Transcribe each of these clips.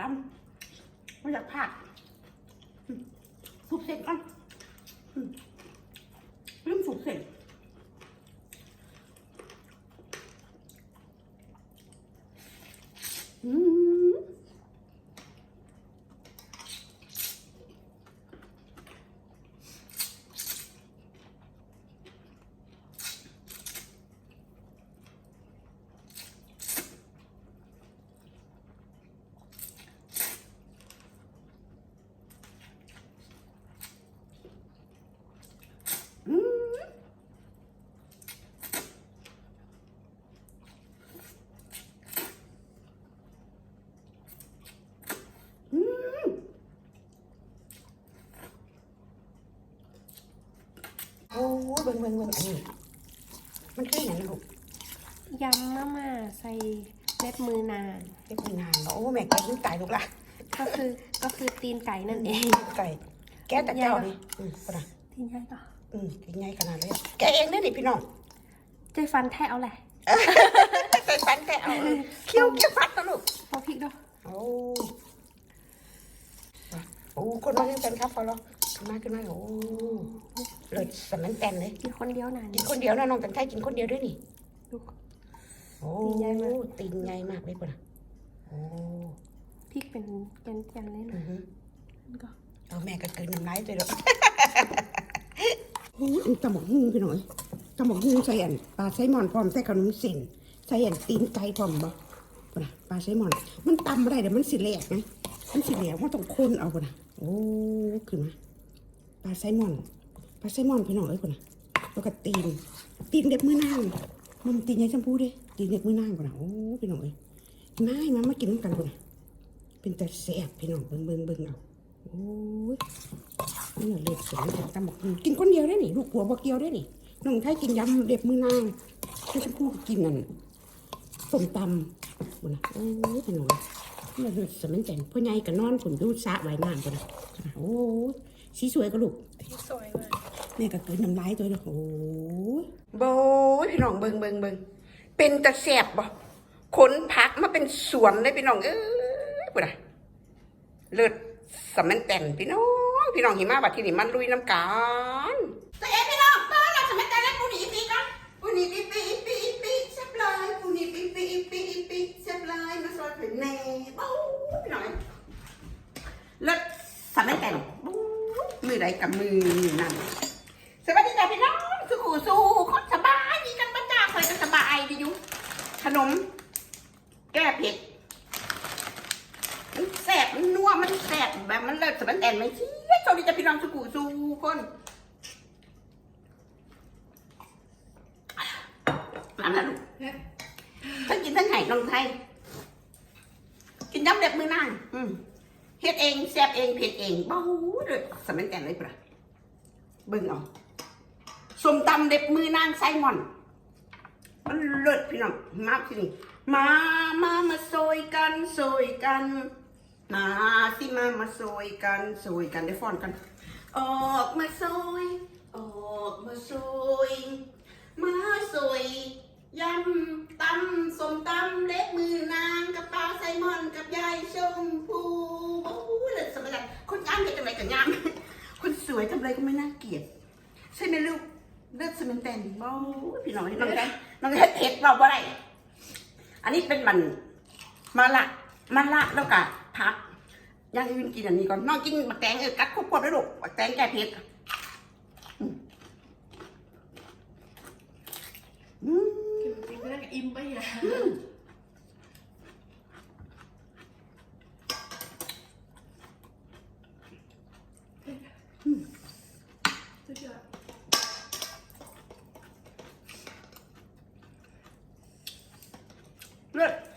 ล้ำไม่อยากพลาดสุกเสร็จก่อนอืมลืมสุกเสร็จอืม อืมอืมโอ้เบิ่งเบิ่งเบิ่งอันนี้ มันคืออย่างนั้นลูกยำมาม่าใส่เล็บมือนางเล็กนานโอ้แม่แกยิ่งตายลูกละก็คือก็คือตีนไก่นั่นเองไก่ แกแต่เจ้านี่อืมปะนะตีนใหญ่ปะอืมกินง่ายขนาดเลยแกเองได้ดิพี่น้องใจฟันแทะเอาแหละใส่ฟันแต่เอาเคี้ยวเคี้ยวฟัดนะลูกพอพริกด้วยโอ้โอ้คนมาเล่นกันครับพอแล้ว ขึ้นมาขึ้นมาโอ้เลิศสมันแตนเลยกินคนเดียวนานกินคนเดียวนะน้องกันไทยกินคนเดียวด้วยนี่โอ้ตีนใหญ่มากตีนใหญ่มากเลยปะโอ้พริกเป็นแกนๆเลยนะก็เอาแม่ก็กินน้ำลายตัวเดียวโอ้ยอันตำบักหุ่งพี่หน่อยตำบักหุ่งใส่อันปลาไซมอนพร้อมใส่ขนมเส้นใส่อันตีนไก่พร้อมบ่ปะนะปลาไซมอน มันตำไม่ได้เดี๋ยวมันสิแหลกนะมันสิแหลกมันต้องคนเอาปะนะโอ้ขึ้นมา ปลาไซมอนปลาไซมอนพี่น้องเอ้ยป่ะนะแล้วก็ตีนตีนเด็บมือนางมันตีนใหญ่ชมพูด้ตีนเด็บมือนางป่ะนะโอ้พี่น้องเอ้ยง่ายมามากินน้ำกันป่ะนะเป็นแต่แซ่บพี่น้องเบิ่งเบิ่งเบิ่งเอาโอ้ยนี่เล็บสวยจังตำบักหุ่งกินคนเดียวได้หนี่ลูกผัวบ่เกียวได้หนี่น้องไทยกินยำเล็บมือนางพี่ชมพูก็กินนั่นส้มตำบุนะโอ้ยพี่น้องนี่เล็บสวยจังพ่อใหญ่ก็นอนผมดูสระว่าน้ำบุนะโอ้ย สีสวยก็ลูกสวยมากแม่ก็เกินน้ำลายตัวเดียวโอ้ยโบยพี่น้องเบิงเบิงเบิงเป็นตะแสบบ่ขนผักมาเป็นสวนเลยพี่น้องเอ้ยบุนะเลิศสมันแต่นพี่น้อง พี่น้องหิมะบัดที่นี่มันลุยน้ำกันแต่เอ้พี่น้องเปิ้ลเราสมันแต่นแล้วปูนี่ปีกันปูนี่ปีปีปีปีเซ็บลายปูนี่ปีปีปีปีเซ็บลายมาสอนเป็นแน่โอ้ยพี่น้องเลิศสมันแต่นโอ้ย มือใดกับมือนั่นสวัสดีจ้าพี่น้องสู้สู้คนสบายดีกันบ้าจ้าคอยกันสบายดีอยู่ขนม แก้เผ็ดมันแสบมันนัวมันแสบแบบมันเลิศสมันแอนไหมชี้สวัสดีจ้าพี่น้องสู้สู้คนอันนั้นลูกทั้งกินทั้งไห่ลงไทยกินย้ำเด็บมือนางอืม เฮ็ดเองแซ่บเองเผ็ดเองบ้าเลยสมันแอนเลยปะเบิ่งเอาสมตำเด็บมือนางไซมอน มันเลิศพี่น้องมาที่นี่มามามาโซยกันโซยกันมาสิมามาโซยกันโซยกันได้ฟอนกัน ออกมาโซยออกมาโซยมาโซยยำตำสมตำเล็บมือนางกับปลาไซมอนกับยายชมพูโอ้เลิศสมัยนั้นคนงาม เห็นทำไมกับงาม คนสวยทำอะไรก็ไม่น่าเกลียด ใช่ไหมลูกเลือดสมินแตนบ่พี่น้องน้องแดงน้องแดงเผ็ดเราบ่ได้อันนี้เป็นมันมาละมาละแล้วก็ผักอย่างอื่นกินอันนี้ก่อนน้องกินบักแตงเออกัดควบๆด้วยลูกบักแตงแก้เผ็ดอืมอินไปแล้วอิ่มไปอะสุดยอด เ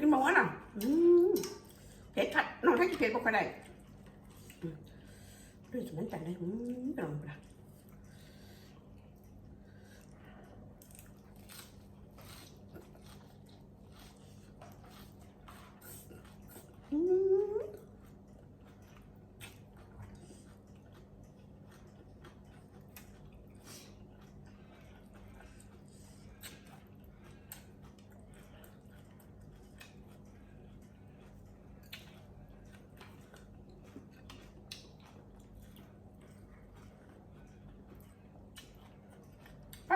กินหมอน่ะเผ็ดขัดน้องถ้ากินเผ็ดบอกก็ได้ด้วยสมันแต่เลยน้องปลา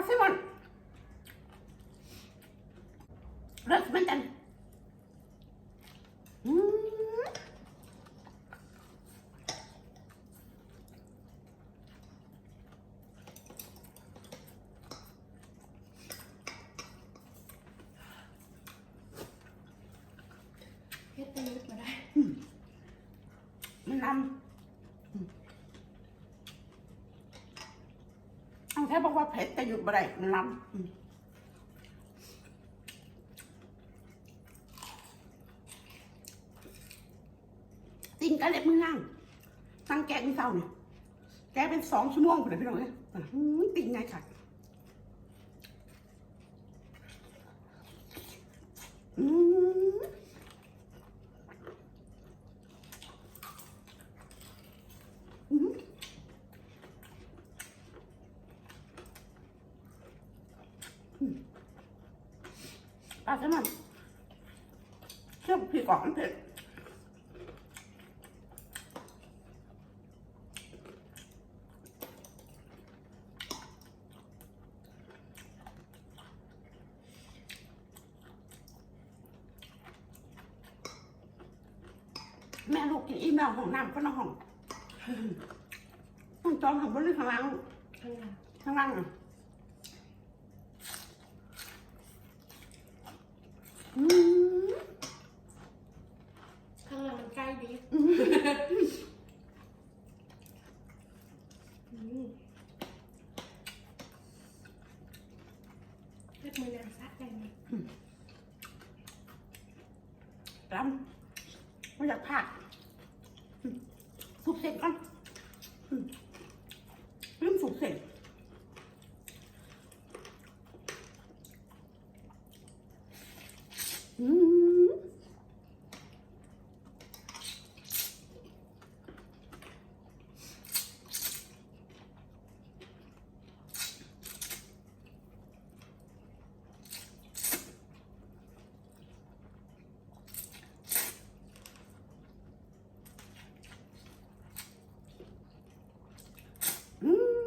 ปลาแซลมอนเลิศเหมือนกันอืม เฮ็ดเป็นมาได้ มันลำอืมเอาแค่บอกว่าเผ็ดแต่ห ยุดบ่ได้มันลำติงกะเล็บมือนั่งตั้งแกงเศร้าเนี่ยแกเป็นสองชั่วโมงคุณพี่น้องเนี่ยติงไงค่ะอืม ปลาแซลมอนเชื่อมผีกรอบมันเผ็ดแม่ลูกกินอิ่มแล้วห้องน้ำก็นอนห้องห้องจอมห้องบนหรือข้างล่างข้างหลังข้างล่างอะอืม ข้างหลังมันใกล้ดีอืม เฮ็ดมือนางซักได้ไหมรำไม่อยากพลาดสุกเสร็จก่อนอืมลืมสุกเสร็จอืมอืม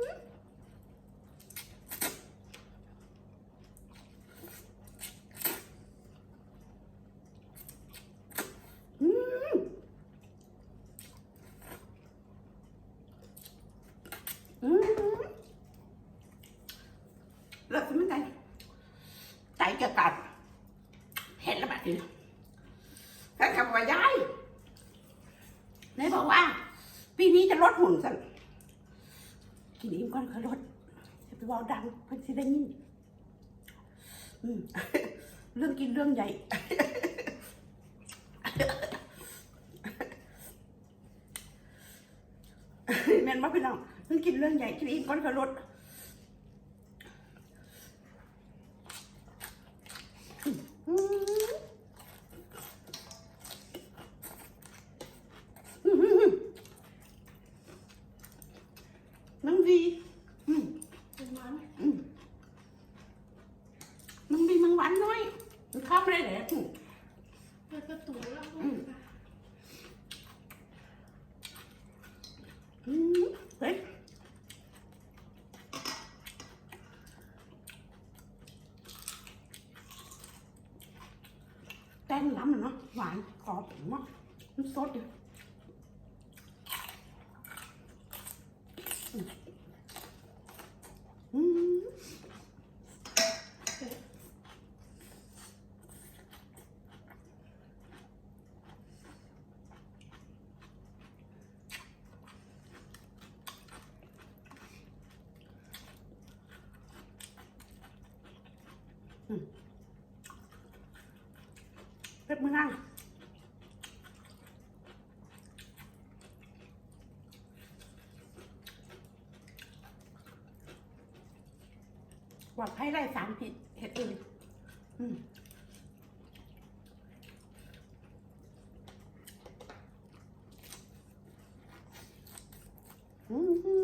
อืมอืมเลิศไม่ได้ใจจะกัดเห็นแล้วแบบนี้แฟนคลับว่ายายนายบอกว่า ปีนี้จะลด หุ่นสันกินอิ่มก่อนขอรถจะไปบอกดังเพื่อนสิได้ยินเรื่องกินเรื่องใหญ่แม่นมาพี่น้องเรื่องกินเรื่องใหญ่กินอิ่มก่อนขอรถอืมอืมอืมอืมน้องดีอืม เป็นมัน อืมมึงดีมึงหวานน้อยมึงเข้าไม่ได้เลยอืม เปิดประตูแล้ว อืม อืมเฮ้ยแต้ง ล้ำเลยเนาะหวานกรอบเนาะมันสดอยู่อืมอืม เป็ดมือนั่ง ช้ได้สารผิดเห็ดเองอืมอืม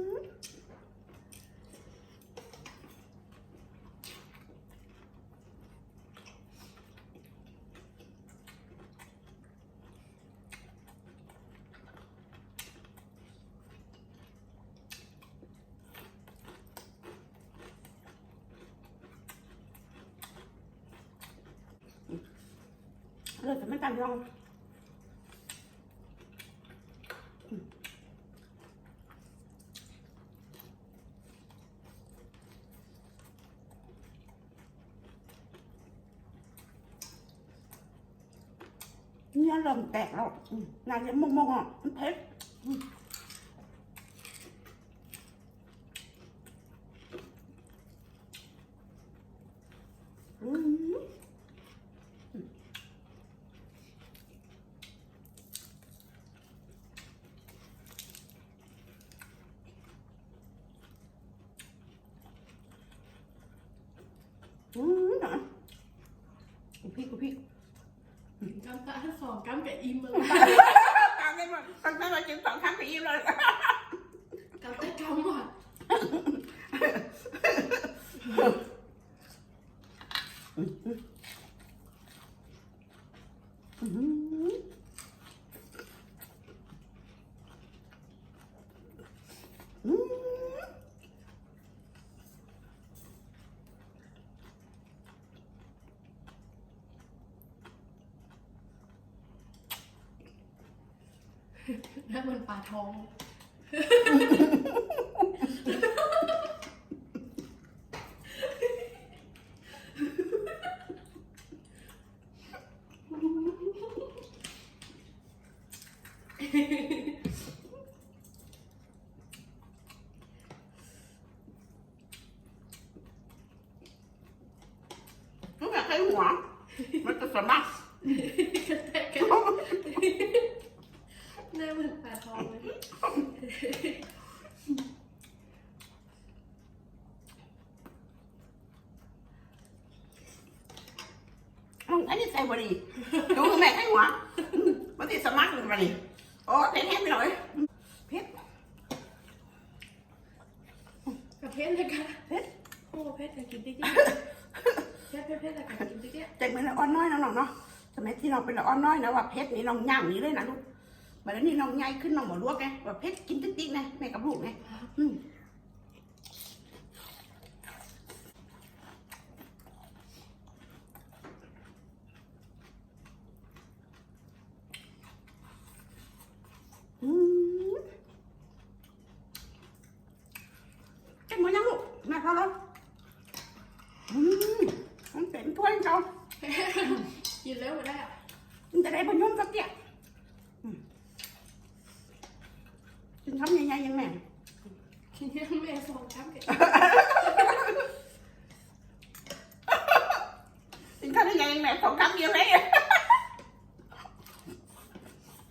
เลยแต่ไม่ตันลองอืมเนี่ยเริ่มแตกแล้วอืมนายจะมองมองๆอะมันเผ็ดอืมอืม อืมหน่อยกูพี่กูพี่กำตาสองกำกับอิ่มเลย ตามได้หมดตั้งแต่มากินสองครั้งไปอิ่มเลย กำแต่กำอะ อืมอืม น่าเหมือนปลาทอง ไม่อยากให้หัว มันจะสมัคร แต่กำ น่าเหมือนปลาทองเลยอืมอันนี้ใส่บดีดูแม่ให้หัวอืมมันจะสมัครเลยบดีโอ้เผ็ดแห้งไปหน่อยเผ็ดกับเพชรเลยค่ะเผ็ดโอ้เพชรแต่กินติ๊กเพชรเพชรเพชรแต่กินติ๊กเจ็บเหมือนละอ่อนน้อยนะน้องเนาะสมัยที่เราเป็นละอ่อนน้อยนะว่าเพชรนี่น้องย่างนี้เลยนะลูก มาแล้วนี่น้องใหญ่ขึ้นน้องหมอลวกไงว่าเพชรกินติ๊กๆไงแม่กับลูกไงอืมอืมเจ็บเหมือนยังลูกแม่พอแล้วอืมมันเป็นถ้วยเขากินแล้วไม่ได้อะมันจะได้บนยุ่งสักเดียวอืมกินคำใหญ่ๆยังแม่ กินยังแม่สองกำกับ กินคำใหญ่ๆยังแม่สองคำเดียวเลย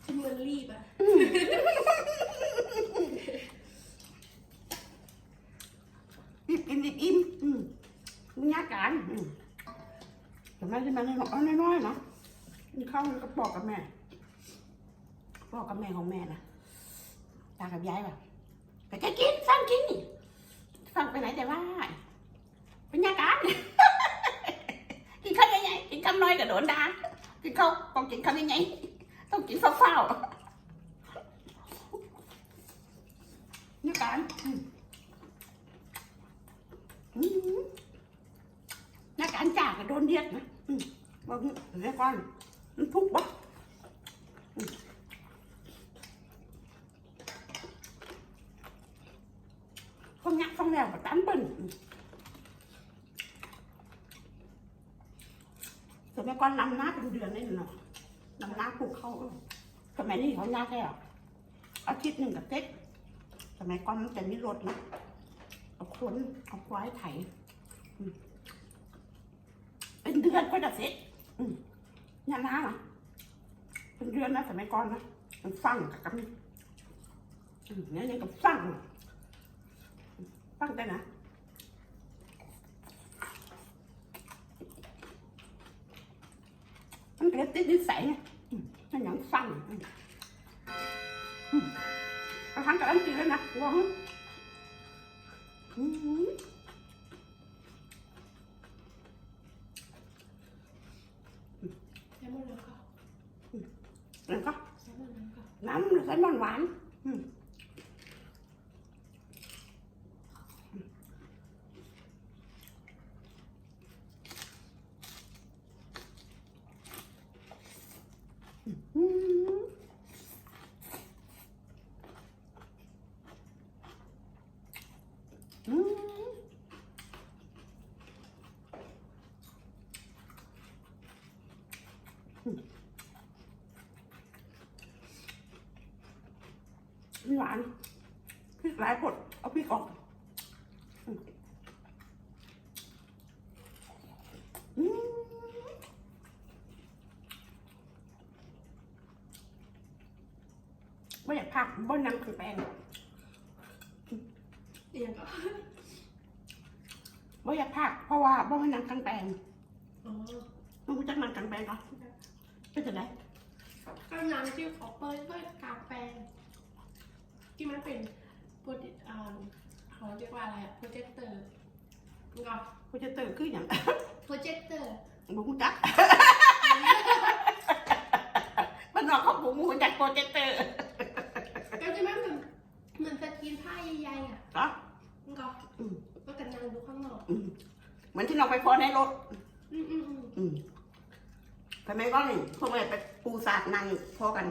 กินเหมือนรีบอะ อิ่มกินอิ่มอิ่มอืมมันยากการอืมแต่แม่ที่มันน้อยๆน้อยๆเนาะกินข้าว ก็บอกกับแม่บอกับแม่ของแม่นะตากับยายแบบไปแกกินฟังกินนี่ฟังไปไหนแต่ว่าเป็นยากการกินข้าวใหญ่ๆกินคำน้อยก็โดนด่ากินข้าวต้องกินคำใหญ่ๆต้องกินเฝ้าๆนี่การนี่การจาก็โดนเรียกนะบอกเรียกก่อน มันทุกข์วะอืม không nhắc không nào mà tám bình rồi mấy con năm nát trong đường đấy nè năm nát cụ khâu cái mẹ đi เขายากแค่อาทิตย์หนึ่งกับเต็กสมัยก่อนมันจะมีรถนะเอาคนเอาควายไถเป็นเดือนก็จะเสร็จ เนี่ยนะเป็นเดือนนะสมัยก่อนนะมันสั่งกับเนี่ยยังกับสั่งสั่งได้นะมันเป็นติดนิสัยไงมันยังสั่งกระทั่งกับอันจีนแลยนะว้าว แล้วก็ใช้หมดแล้วก็น้ำใส่มันหวานอืมอืมอืมหวานพริกหลายผดเอาพริกออกอืมอืม ไม่อยากผักบนนังคือแปลงเอียงก็ไม่อยากผักเพราะว่าบ่ให้นังกลางแปลงอ๋อมันรู้จักนังกลางแปลงเหรอเป็นจะไดก็นางที่เขาเปิดเปิดกาแฟที่มันเป็นโปรเจกต์อ่าเขาเรียกว่าอะไรอะโปรเจคเตอร์ก็กูจะตื่นขึ้นอย่างโปรเจคเตอร์บุ้งจักมันนอกเขาบุ้งหูจักโปรเจคเตอร์ ก็ที่มันเป็นเหมือนสกรีนผ้าใหญ่ๆอะก็ก็อืมก็กันนางดูข้างนอกอืมเหมือนที่น้องไปโพสในรถอืมอืมอืมอืมทำไมก็นี่พวกแม่ไปปูสาดนั่งพอกัน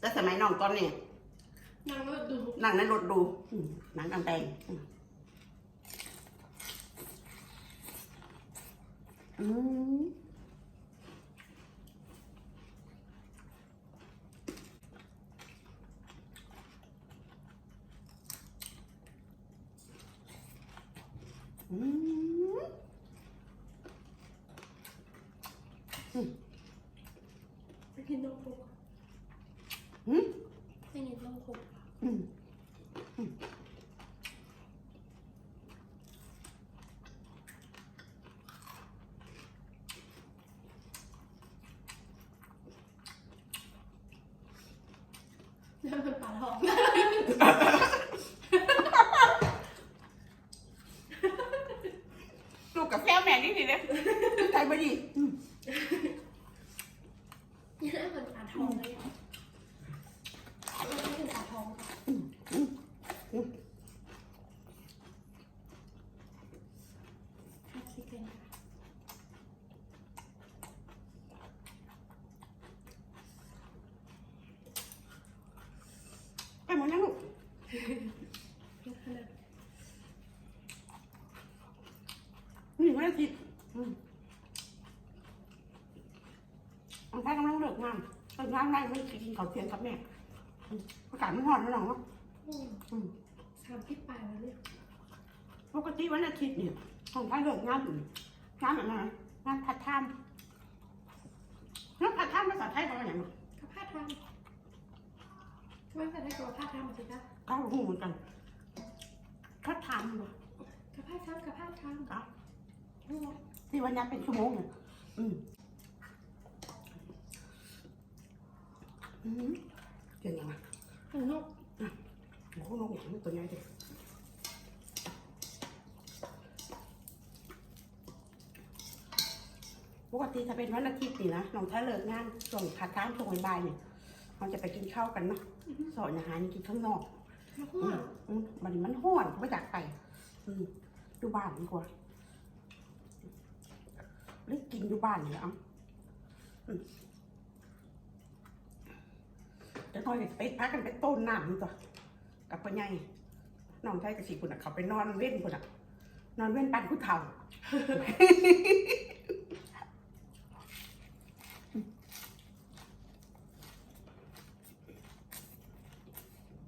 แต่สมัยน้องตอนนี้นางก็ดูนั่งในรถดูอืมหนังกางแปลงอืมอืม ไปกินนมคุกอืมไปกินนมคุกอืมนั่นเป็นปลาทอง ลูกกับแฟวแม่นี่ดิเลยใจไม่ดีอืม นี่นั่นเป็นปลาทองเลยอะนั่นเป็นปลาทองค่ะ อืมอืมอืม แค่คิดเป็นค่ะ ไปหมดแล้วลูก ขนาด นี่ไม่ได้กินอืมอันแรกกำลังเลิกงานเลิกงานได้ไม่กินข้าวเที่ยงกับแม่อืมอากาศมันร้อนแล้วหรออืมอืมสามที่ปลายแล้วเนี่ยปกติวันอาทิตย์เนี่ยของไทยเลิกงานอยู่งานอะไรงานพัดทามงานพัดทามภาษาไทยเป็นอะไรกระพาทำทำไมแต่ได้กระพาทำสิคะก้าวหูเหมือนกันพัดทามเหรอกระพาทำกระพาทำก้าว ที่วันนี้เป็นชั่วโมงเนี่ยอืมอืมเก่งยังไงเออนกโอ้โหน้องอย่างนี้ตัวใหญ่เลยปกติถ้าเป็นวันอาทิตย์นี่นะน้องถ้าเลิกงานส่งพัดทามส่งบ่ายๆเนี่ยเราจะไปกินข้าวกันเนาะสอนอาหารกินข้างนอกนกอืหัวมอืมมันมันห้วนไม่อยากไปอืมอยู่บ้านดีกว่า หรือกินอยู่บ้านนี่แหละเอะจะน้อยไปพักกันไปต้นน้ำนี่ตัวกับพ่อใหญ่น้องชายกับสี่คนอะเขาไปนอนเว้นคนอะ นอนเว้นปันผู้เฒ่า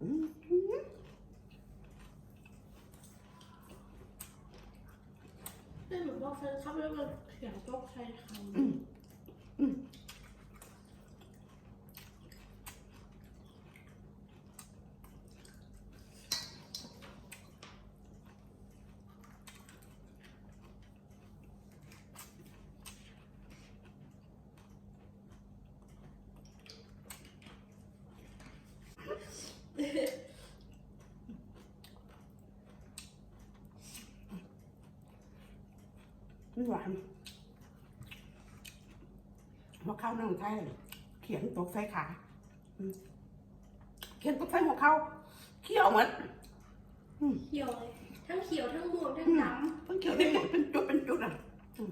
อืม นี่เหมือนว่าเฟนครับแล้วมันเสียงตกใช้คำ อืมอืม หวานหัวเข้าน้องไทยเขียนตกใส่ขาอืมเขียนตกใส่หัวเข้าเขี้ยวเหมือนเขียวเลยทั้งเขียวทั้งม่วงทั้งดมันเขียวได้หมดเป็นจุดเป็นจุดอะอืม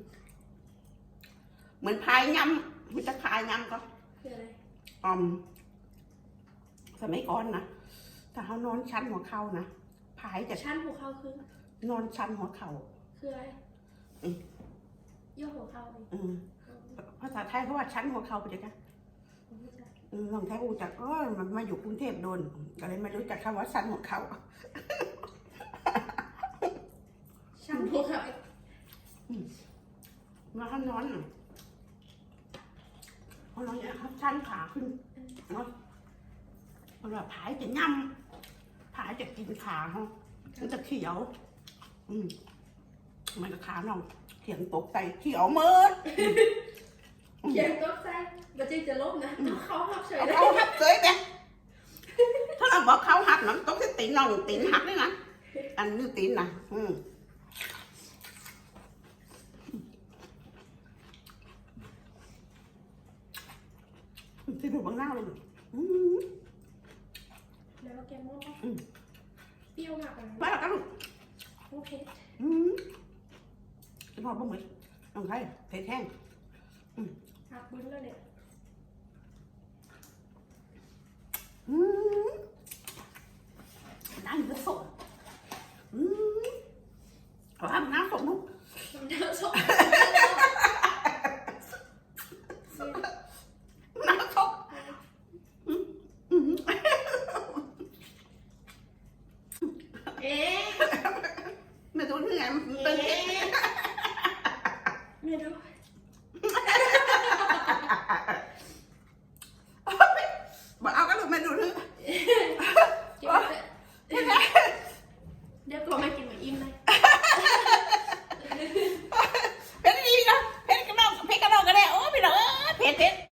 เหมือนพายยำมันจะพายยำก็ำคืออะไรอมสมัยก่อนนะถ้าเขานอนชั้นหัวเข่านะพายจะชั้นหัวเข่าคือนอนชั้นหัวเข่าคืออะไรอืม ย่อหัวเข่าเลยอืมภาษาไทยเขาว่าชั้นหัวเข่าไปเลยกันผมไม่ใช่อืมลองไทยรู้จักเออมันมาอยู่กรุงเทพโดนก็เลยไม่รู้จักคำว่าชั้นหัวเข่าชั้นหัวเข่ามาเขานอนน่ะเขานอนอย่างเขาชั้นขาขึ้นเนาะเวลาผายจะย่ำผายจะกินขาเขามันจะเขียว อืมมันจะขาน้องเขียงตกใส่เขียวเมิดเขียนต๊ะใจบัจจิจะลบนะต้องเขาหักเฉยเอาเลยเขาหักเสยไปถ้าเราบอกเขาหักน้ำต้องที่ตีนน้องตีนหักเลยนะอันนี้ตีนนะอืมที่ดูบางหน้าเลยอืมแล้วแกงม่วงปะอืมเปรี้ยวมากเลยไปแล้วกันลูกโอเคอืม จะพอบ้างไหมน้องไทยเผ็ดแห้ง หักบึ้นแล้วเนี่ย